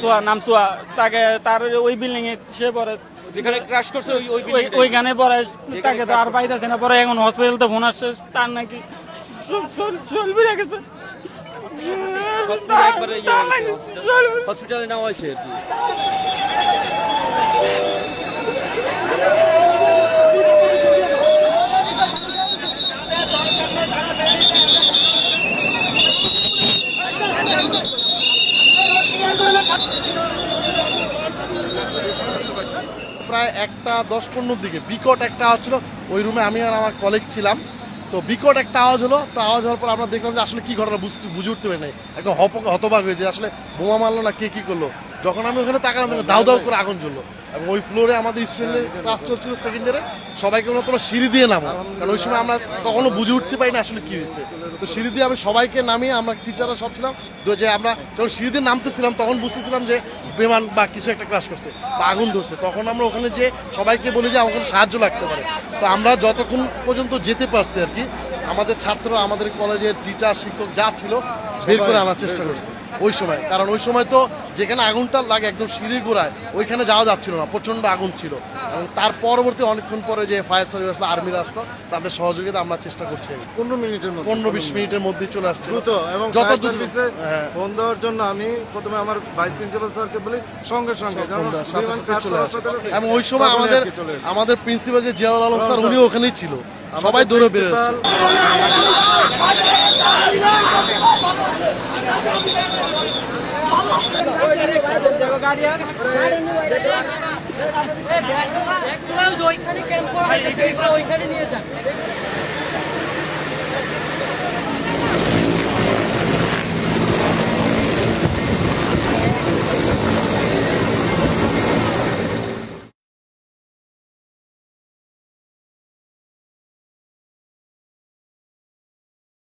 সোয়া নাম সোয়া। তাকে তার ওই বিল্ডিং এ সে পরে যেখানে ক্রাশ করছে ওই ওই ওই- ওইখানে পরে তাকে তো আর পাইতেছে না পরে এখন হসপিটালতে ফোন আসছে তার নাকি চলবি রেখেছে হসপিটালে নেওয়া হয়েছে প্রায় একটা দশ পনেরোর দিকে। বিকট একটা আওয়াজ ছিল। ওই রুমে আমি আর আমার কলিগ ছিলাম। তো বিকট একটা আওয়াজ হলো। তো আওয়াজ হওয়ার পর আমরা দেখলাম যে আসলে কী ঘটনা বুঝতে বুঝে উঠতে পারি নাই। একদম হতবাক হয়েছে আসলে বোমা মারলো না কে কী করল। যখন আমি ওখানে তাকালাম দাও দাউ করে আগুন জ্বললো। এবং ওই ফ্লোরে আমাদের স্টুডেন্টের ক্লাস চলছিল সেকেন্ড ইয়ারে সবাইকে বললাম তোমরা সিঁড়ি দিয়ে নামো। কারণ ওই সময় আমরা তখনও বুঝে উঠতে পারি না আসলে কি হয়েছে। তো সিঁড়ি দিয়ে আমি সবাইকে নামিয়ে আমরা টিচাররা সব ছিলাম। তো যে আমরা যখন সিঁড়ি দিয়ে নামতেছিলাম তখন বুঝতেছিলাম যে বিমান বা কিছু একটা ক্রাশ করছে বা আগুন ধরছে। তখন আমরা ওখানে যে সবাইকে বলি যে আমাকে সাহায্য লাগতে পারে। তো আমরা যতক্ষণ পর্যন্ত যেতে পারছি আর কি আমাদের ছাত্ররা আমাদের কলেজের টিচার শিক্ষক যা ছিল বের করে আনার চেষ্টা করছে। ওই সময়। কারণ ওই সময় তো যেখানে আগুনটা লাগে একদম সিঁড়ির গোড়ায় ওইখানে যাওয়া যাচ্ছিল না। প্রচণ্ড আগুন ছিল। এবং তার পরবর্তী অনেকক্ষণ পরে যে ফায়ার সার্ভিস আসলো আর্মিরা আসলো তাদের সহযোগিতা আমরা চেষ্টা করছি। পনেরো মিনিটের মধ্যে। পনেরো বিশ মিনিটের মধ্যেই চলে আসছে। দ্রুত এবং যত সার্ভিসে হ্যাঁ। ফোন দেওয়ার জন্য আমি প্রথমে আমার ভাইস প্রিন্সিপাল স্যারকে বলি সঙ্গে সঙ্গে। এবং ওই সময় আমাদের। আমাদের প্রিন্সিপাল যে জিয়াউল আলম স্যার স্যার। উনি ওখানেই ছিল। সবাই দৌড়ে বেরোয় গার্ডিয়ান